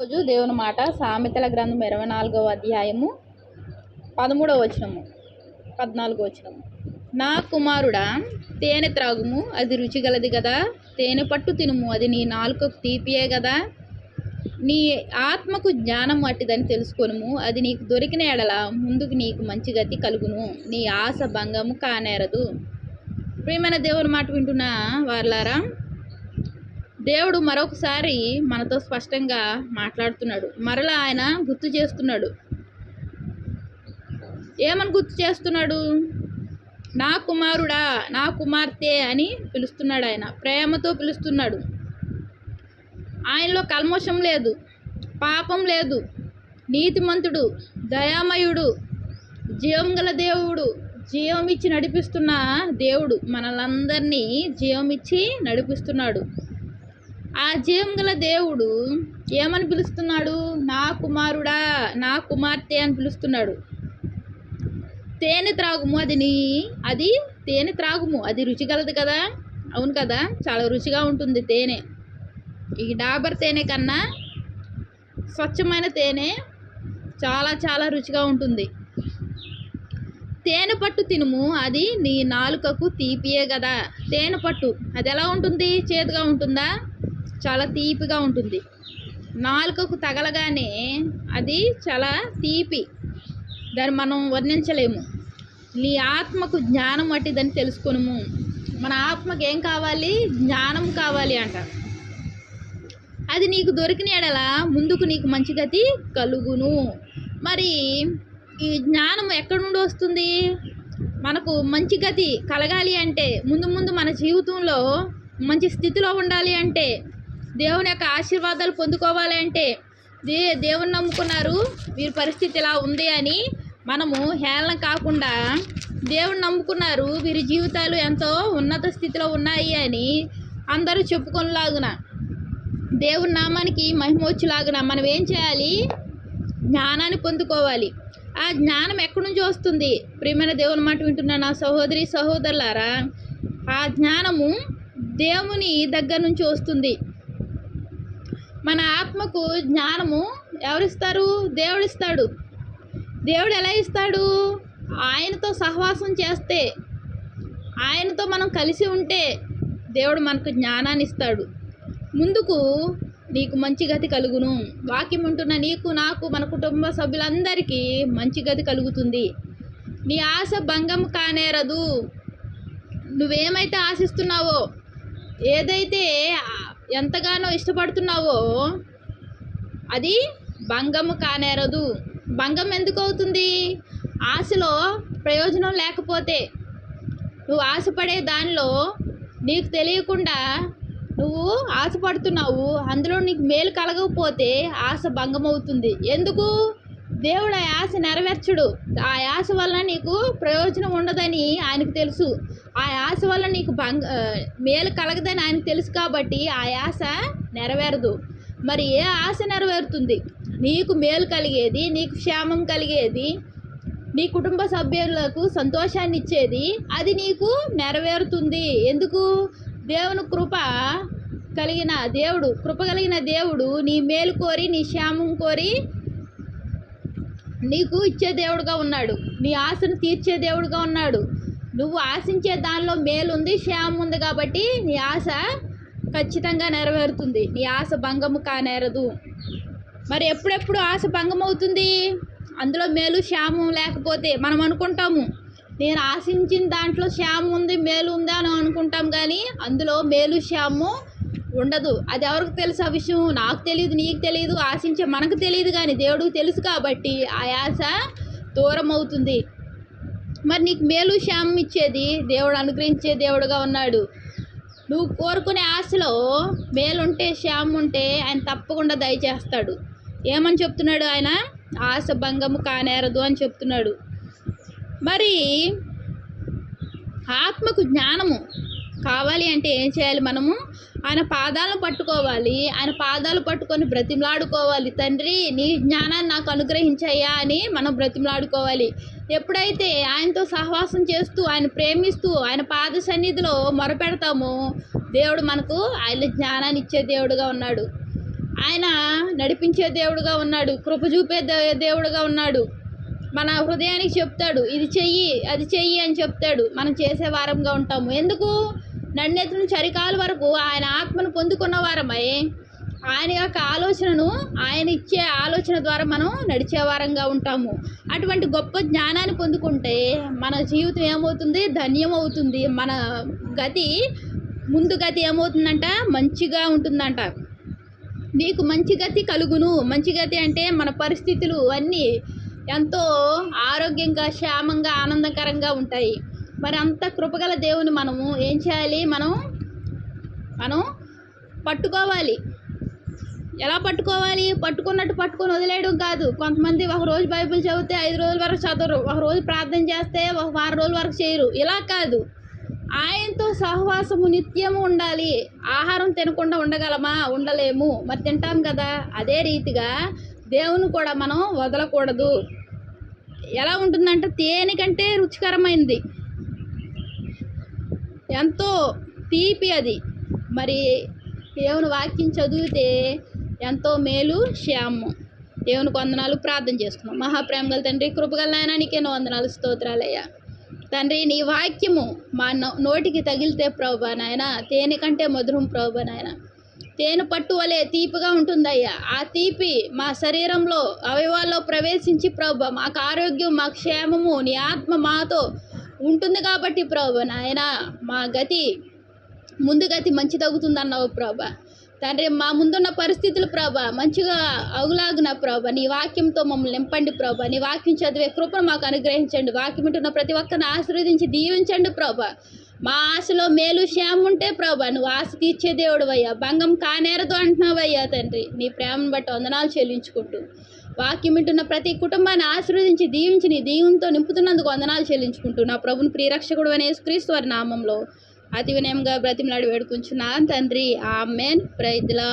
రోజు దేవుని మాట సామెతల గ్రంథం ఇరవై నాలుగవ అధ్యాయము పదమూడవ వచనము పద్నాలుగో వచనము. నా కుమారుడా తేనె త్రాగుము అది రుచిగలది కదా తేనె పట్టు తినుము అది నీ నాలుకకు తీపియే కదా నీ ఆత్మకు జ్ఞానం అట్టిదని తెలుసుకొనుము అది నీకు దొరికిన ఎడల ముందుకు నీకు మంచి గతి కలుగును నీ ఆశ భంగము కానేరదు. ప్రియమైన దేవుని మాట వింటున్న వార్లారా దేవుడు మరొకసారి మనతో స్పష్టంగా మాట్లాడుతున్నాడు. మరలా ఆయన గుర్తు చేస్తున్నాడు. ఏమని గుర్తు చేస్తున్నాడు? నా కుమారుడా నా కుమార్తె అని పిలుస్తున్నాడు ఆయన. ప్రేమతో పిలుస్తున్నాడు. ఆయనలో కల్మషం లేదు పాపం లేదు నీతిమంతుడు దయామయుడు జీవం గల దేవుడు జీవం ఇచ్చి నడిపిస్తున్న దేవుడు. మనలందరినీ జీవం ఇచ్చి నడిపిస్తున్నాడు. ఆ జీవం గల దేవుడు ఏమని పిలుస్తున్నాడు? నా కుమారుడా నా కుమార్తె అని పిలుస్తున్నాడు. తేనె త్రాగుము అది నీ అది తేనె త్రాగుము. అది రుచిగలదు కదా? అవును కదా? చాలా రుచిగా ఉంటుంది తేనె. ఈ డాబర్ తేనె కన్నా స్వచ్ఛమైన తేనె చాలా చాలా రుచిగా ఉంటుంది. తేనె పట్టు తినుము అది నీ నాలుకకు తీపియే కదా? తేనె పట్టు అది ఎలా ఉంటుంది? చేదుగా ఉంటుందా? చాలా తీపిగా ఉంటుంది. నాలుకకు తగలగానే అది చాలా తీపి. దాన్ని మనం వర్ణించలేము. నీ ఆత్మకు జ్ఞానం అట్టిదని తెలుసుకునుము. మన ఆత్మకి ఏం కావాలి? జ్ఞానం కావాలి అంట. అది నీకు దొరికిన ఎడల ముందుకు నీకు మంచి గతి కలుగును. మరి ఈ జ్ఞానం ఎక్కడి నుండి వస్తుంది? మనకు మంచి గతి కలగాలి అంటే ముందు ముందు మన జీవితంలో మంచి స్థితిలో ఉండాలి అంటే దేవుని యొక్క ఆశీర్వాదాలు పొందుకోవాలంటే దే దేవుని నమ్ముకున్నారు. వీరి పరిస్థితి ఇలా ఉంది అని మనము హేళన కాకుండా దేవుని నమ్ముకున్నారు. వీరి జీవితాలు ఎంతో ఉన్నత స్థితిలో ఉన్నాయి అని అందరూ చెప్పుకునేలాగున దేవుని నామానికి మహిమ వచ్చేలాగున మనం ఏం చేయాలి? జ్ఞానాన్ని పొందుకోవాలి. ఆ జ్ఞానం ఎక్కడి నుంచి వస్తుంది? ప్రియమైన దేవుని మాట వింటున్న నా సహోదరి సహోదరులారా ఆ జ్ఞానము దేవుని దగ్గర నుంచి వస్తుంది. మన ఆత్మకు జ్ఞానము ఎవరిస్తారు? దేవుడు ఇస్తాడు దేవుడు ఎలా ఇస్తాడు? ఆయనతో సహవాసం చేస్తే ఆయనతో మనం కలిసి ఉంటే దేవుడు మనకు జ్ఞానాన్ని ఇస్తాడు. ముందుకు నీకు మంచి గతి కలుగును. వాక్యం ఉంటున్న నీకు నాకు మన కుటుంబ సభ్యులందరికీ మంచి గతి కలుగుతుంది. నీ ఆశ భంగం కానేరదు. నువ్వేమైతే ఆశిస్తున్నావో ఏదైతే ఎంతగానో ఇష్టపడుతున్నావో అది భంగము కానేరదు. భంగం ఎందుకు అవుతుంది? ఆశలో ప్రయోజనం లేకపోతే. నువ్వు ఆశపడే దానిలో నీకు తెలియకుండా నువ్వు ఆశపడుతున్నావు. అందులో నీకు మేలు కలగకపోతే ఆశ భంగం అవుతుంది ఎందుకు? దేవుడు ఆ ఆశ నెరవేర్చడు. ఆ ఆశ వల్ల నీకు ప్రయోజనం ఉండదని ఆయనకు తెలుసు. ఆ ఆశ వల్ల నీకు భంగ మేలు కలగదని ఆయనకు తెలుసు కాబట్టి ఆ ఆశ నెరవేరదు. మరి ఏ ఆశ నెరవేరుతుంది? నీకు మేలు కలిగేది నీకు క్షేమం కలిగేది నీ కుటుంబ సభ్యులకు సంతోషాన్ని ఇచ్చేది అది నీకు నెరవేరుతుంది. ఎందుకు? దేవుని కృప కలిగిన దేవుడు కృప కలిగిన దేవుడు నీ మేలు కోరి నీ క్షేమం కోరి నీకు ఇచ్చే దేవుడుగా ఉన్నాడు. నీ ఆశను తీర్చే దేవుడుగా ఉన్నాడు. నువ్వు ఆశించే దానిలో మేలు ఉంది క్షేమం ఉంది కాబట్టి నీ ఆశ ఖచ్చితంగా నెరవేరుతుంది. నీ ఆశ భంగము కానేరదు. మరి ఎప్పుడెప్పుడు ఆశ భంగం అవుతుంది అందులో మేలు శ్యామం లేకపోతే మనం అనుకుంటాము. నేను ఆశించిన దాంట్లో శ్యామం ఉంది మేలు ఉంది అని అనుకుంటాం కానీ అందులో మేలు శ్యామం ఉండదు. అది ఎవరికి తెలుసు ఆ విషయం? నాకు తెలియదు నీకు తెలియదు ఆశించే మనకు తెలియదు కానీ దేవుడికి తెలుసు కాబట్టి ఆ ఆశ దూరం అవుతుంది మరి నీకు మేలు శ్యామం ఇచ్చేది దేవుడు అనుగ్రహించే దేవుడుగా ఉన్నాడు. నువ్వు కోరుకునే ఆశలో మేలుంటే శ్యామం ఉంటే ఆయన తప్పకుండా దయచేస్తాడు. ఏమని చెప్తున్నాడు ఆయన? ఆశ భంగము కానేరదు అని చెప్తున్నాడు. మరి ఆత్మకు జ్ఞానము కావాలి అంటే ఏం చేయాలి మనము? ఆయన పాదాలను పట్టుకోవాలి. ఆయన పాదాలు పట్టుకొని బ్రతిమలాడుకోవాలి. తండ్రి నీ జ్ఞానాన్ని నాకు అనుగ్రహించయ్యా అని మనం బ్రతిమలాడుకోవాలి. ఎప్పుడైతే ఆయనతో సహవాసం చేస్తూ ఆయన ప్రేమిస్తూ ఆయన పాద సన్నిధిలో మొరపెడతామో దేవుడు మనకు ఆయన జ్ఞానాన్ని ఇచ్చే దేవుడుగా ఉన్నాడు. ఆయన నడిపించే దేవుడుగా ఉన్నాడు. కృప చూపే దేవుడుగా ఉన్నాడు. మన హృదయానికి చెప్తాడు ఇది చెయ్యి అది చెయ్యి అని చెప్తాడు. మనం చేసే వారంగా ఉంటాము. ఎందుకు? నన్నెత్తి నుంచి చరికాల వరకు ఆయన ఆత్మను పొందుకున్న వారమై ఆయన యొక్క ఆలోచనను ఆయన ఇచ్చే ఆలోచన ద్వారా మనం నడిచేవారంగా ఉంటాము. అటువంటి గొప్ప జ్ఞానాన్ని పొందుకుంటే మన జీవితం ఏమవుతుంది? ధన్యం అవుతుంది. మన గతి ముందు గతి ఏమవుతుందంట? మంచిగా ఉంటుందంట. నీకు మంచి గతి కలుగును. మంచి గతి అంటే మన పరిస్థితులు అన్నీ ఎంతో ఆరోగ్యంగా క్షేమంగా ఆనందకరంగా ఉంటాయి. మరి అంత కృపగల దేవుని మనము ఏం చేయాలి? మనం మనం పట్టుకోవాలి. ఎలా పట్టుకోవాలి? పట్టుకున్నట్టు పట్టుకొని వదిలేయడం కాదు. కొంతమంది ఒక రోజు బైబిల్ చదివితే ఐదు రోజుల వరకు చదవరు. ఒక రోజు ప్రార్థన చేస్తే ఒక వారం రోజుల వరకు చేయరు. ఇలా కాదు. ఆయనతో సహవాసము నిత్యము ఉండాలి. ఆహారం తినకుండా ఉండగలమా? ఉండలేము. మరి తింటాం కదా? అదే రీతిగా దేవుని కూడా మనం వదలకూడదు. ఎలా ఉంటుందంటే తేనె కంటే రుచికరమైనది ఎంతో తీపి అది. మరి దేవుని వాక్యం చదివితే ఎంతో మేలు క్షేమం దేవునికి వందనాలు ప్రార్థన చేసుకున్నాం మహాప్రేమ గల తండ్రి కృపగల నాయన నీకే వందనాలు స్తోత్రాలయ్యా. తండ్రి నీ వాక్యము మా నో- నోటికి తగిలితే ప్రభా నాయన తేనె కంటే మధురం ప్రభా నాయన. తేనె పట్టు వలె తీపిగా ఉంటుందయ్యా. ఆ తీపి మా శరీరంలో అవయవాల్లో ప్రవేశించి ప్రభా మాకు ఆరోగ్యం మా క్షేమము నీ ఆత్మ మాతో ఉంటుంది కాబట్టి ప్రభా నాయన మా గతి ముందు గతి మంచి తగ్గుతుందన్నావు ప్రభా. తండ్రి మా ముందున్న పరిస్థితులు ప్రభా మంచిగా అవులాగున ప్రభా నీ వాక్యంతో మమ్మల్ని నింపండి ప్రభా. నీ వాక్యం చదివే కృపను మాకు అనుగ్రహించండి. వాక్యం ఉంటున్న ప్రతి ఒక్కరిని ఆశీర్వదించి దీవించండి ప్రభా. మా ఆశలో మేలు శ్యామ ఉంటే ప్రభా నువ్వు ఆశ తీర్చే దేవుడు అయ్యా భంగం కానేరదు అంటున్నావయ్యా తండ్రి. నీ ప్రేమను బట్టి వందనాలు చెల్లించుకుంటూ. వాక్యం వింటున్న ప్రతి కుటుంబాన్ని ఆశీర్వదించి దీవించి నీ దీవునితో నింపుతున్నందుకు వందనాలు చెల్లించుకుంటూ నా ప్రభుని ప్రియరక్షకుడు అనే క్రీస్తు వారి నామంలో అతి వినయంగా బ్రతిమలాడి వేడుకుంటున్నాను తండ్రి. ఆమెన్. ప్రైజ్లా